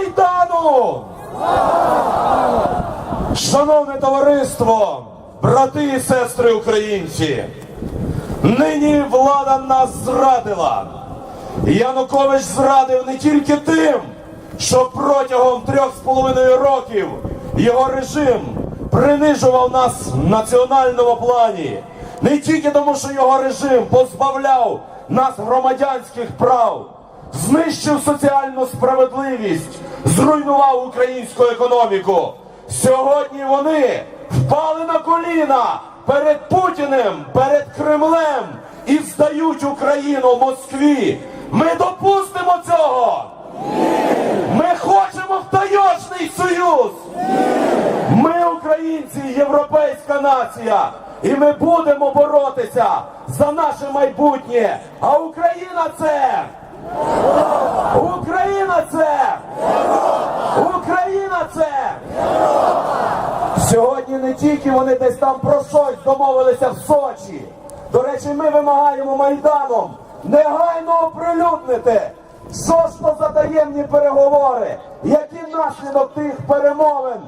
Майдану! Шановне товариство, брати і сестри українці, нині влада нас зрадила. Янукович зрадив не тільки тим, що протягом трьох з половиною років його режим принижував нас в національному плані, не тільки тому, що його режим позбавляв нас громадянських прав, знищив соціальну справедливість, зруйнував українську економіку. Сьогодні вони впали на коліна перед Путіним, перед Кремлем і здають Україну Москві. Ми допустимо цього. Ми хочемо в таєчний союз. Ми, українці, європейська нація, і ми будемо боротися за наше майбутнє. А Україна це. Україна це. Україна це. Сьогодні не тільки вони десь там про щось домовилися в Сочі. До речі, ми вимагаємо Майданом негайно оприлюднити, що ж то за таємні переговори, який наслідок тих перемовин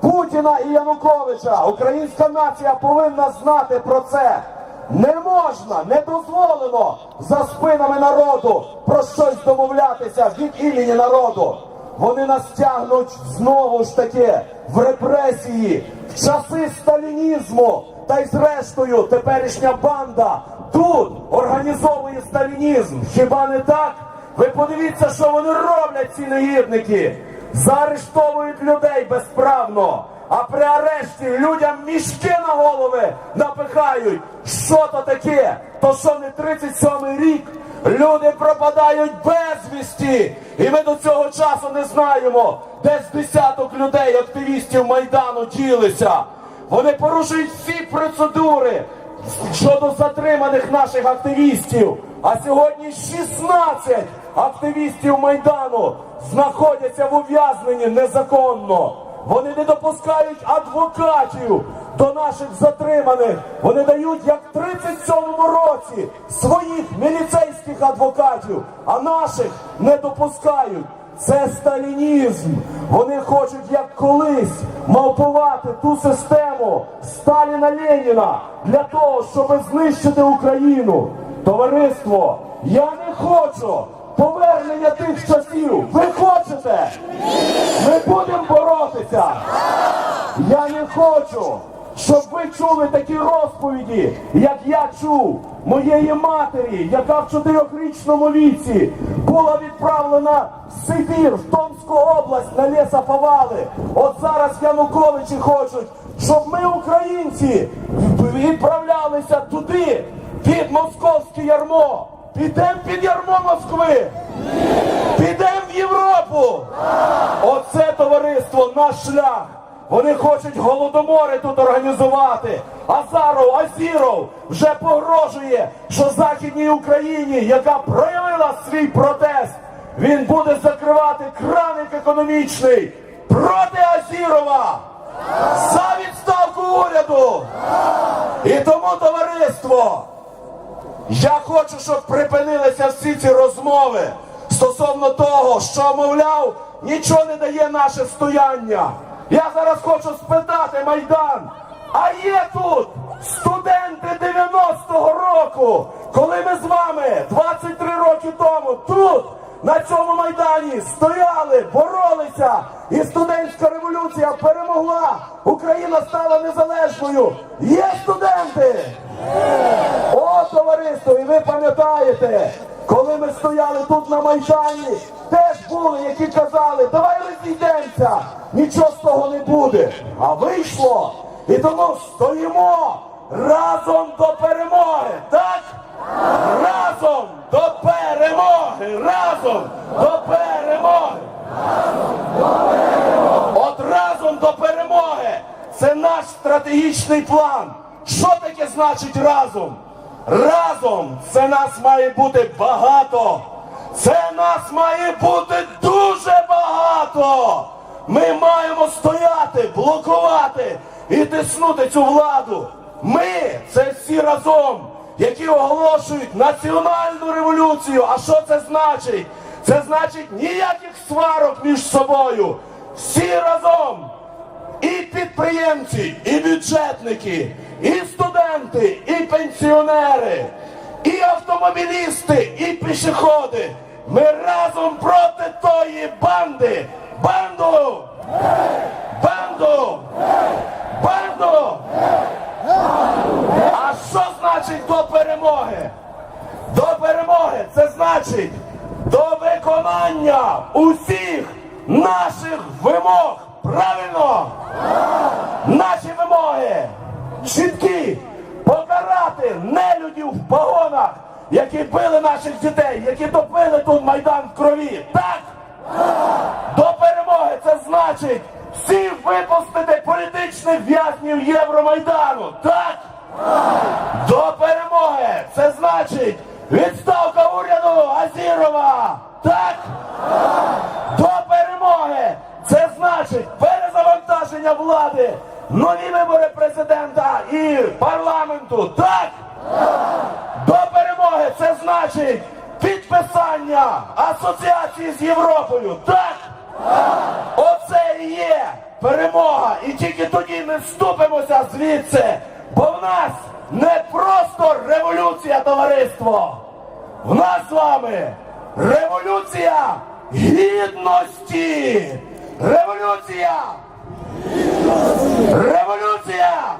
Путіна і Януковича. Українська нація повинна знати про це. Не можна, не дозволено за спинами народу про щось домовлятися від імені народу. Вони нас тягнуть знову ж таки в репресії, в часи сталінізму. Та й зрештою теперішня банда тут організовує сталінізм. Хіба не так? Ви подивіться, що вони роблять, ці негідники. Заарештовують людей безправно. А при арешті людям мішки на голови напихають. Що то таке? То що не 37-й рік? Люди пропадають безвісті, і ми до цього часу не знаємо, де з десяток людей, активістів Майдану ділися. Вони порушують всі процедури щодо затриманих наших активістів. А сьогодні 16 активістів Майдану знаходяться в ув'язненні незаконно. Вони не допускають адвокатів до наших затриманих. Вони дають як в 37-му році своїх міліцейських адвокатів, а наших не допускають. Це сталінізм. Вони хочуть як колись мавпувати ту систему Сталіна Леніна для того, щоб знищити Україну. Товариство, я не хочу повернення тих часів. Ви хочете? Ми. Я не хочу, щоб ви чули такі розповіді, як я чув моєї матері, яка в чотирьохрічному віці була відправлена в Сибір, в Томську область на лісоповали. От зараз Януковичі хочуть, щоб ми, українці, відправлялися туди, під московське ярмо. Підемо під ярмо Москви. Підемо в Європу. Оце товариство наш шлях. Вони хочуть голодомори тут організувати. Азаров, Азіров вже погрожує, що Західній Україні, яка проявила свій протест, він буде закривати краник економічний проти Азірова. За відставку уряду. І тому товариство. Я хочу, щоб припинилися всі ці розмови стосовно того, що, мовляв, нічого не дає наше стояння. Я зараз хочу спитати Майдан, а є тут студенти 90-го року, коли ми з вами 23 роки тому тут, на цьому майдані, стояли, боролися, і студентська революція перемогла. Україна стала незалежною. Є студенти! О, товариство, і ви пам'ятаєте, коли ми стояли тут на Майдані, теж були, які казали, давай розійдемося, нічого з того не буде. А вийшло. І тому стоїмо разом до перемоги, так? Разом до перемоги! Разом до перемоги! От разом до перемоги! Це наш стратегічний план. Що таке значить разом? Разом це нас має бути багато. Це нас має бути дуже багато. Ми маємо стояти, блокувати і тиснути цю владу. Ми це всі разом, які оголошують національну революцію. А що це значить? Це значить ніяких сварок між собою. Всі разом. І підприємці, і бюджетники, і студенти, і пенсіонери, і автомобілісти, і пішоходи. Ми разом проти тої банди. Банду! Банду! Банду! А що значить до перемоги? До перемоги це значить до виконання усіх наших вимог. Правильно? Наші вимоги чіткі покарати нелюдів в погонах, які били наших дітей, які топили тут майдан в крові. Так? До перемоги це значить всіх випустити політичних в'язнів Євромайдану. Так? До перемоги це значить відставка уряду Азірова. Так? Перезавантаження влади, нові вибори президента і парламенту. Так? До перемоги це значить підписання асоціації з Європою. Так? Оце і є перемога. І тільки тоді ми вступимося звідси. Бо в нас не просто революція, товариство. В нас з вами революція гідності. Революція. Революція.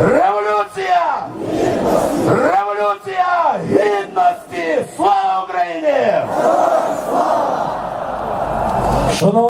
Революція. Революція гідності. Слава Україні! Шановні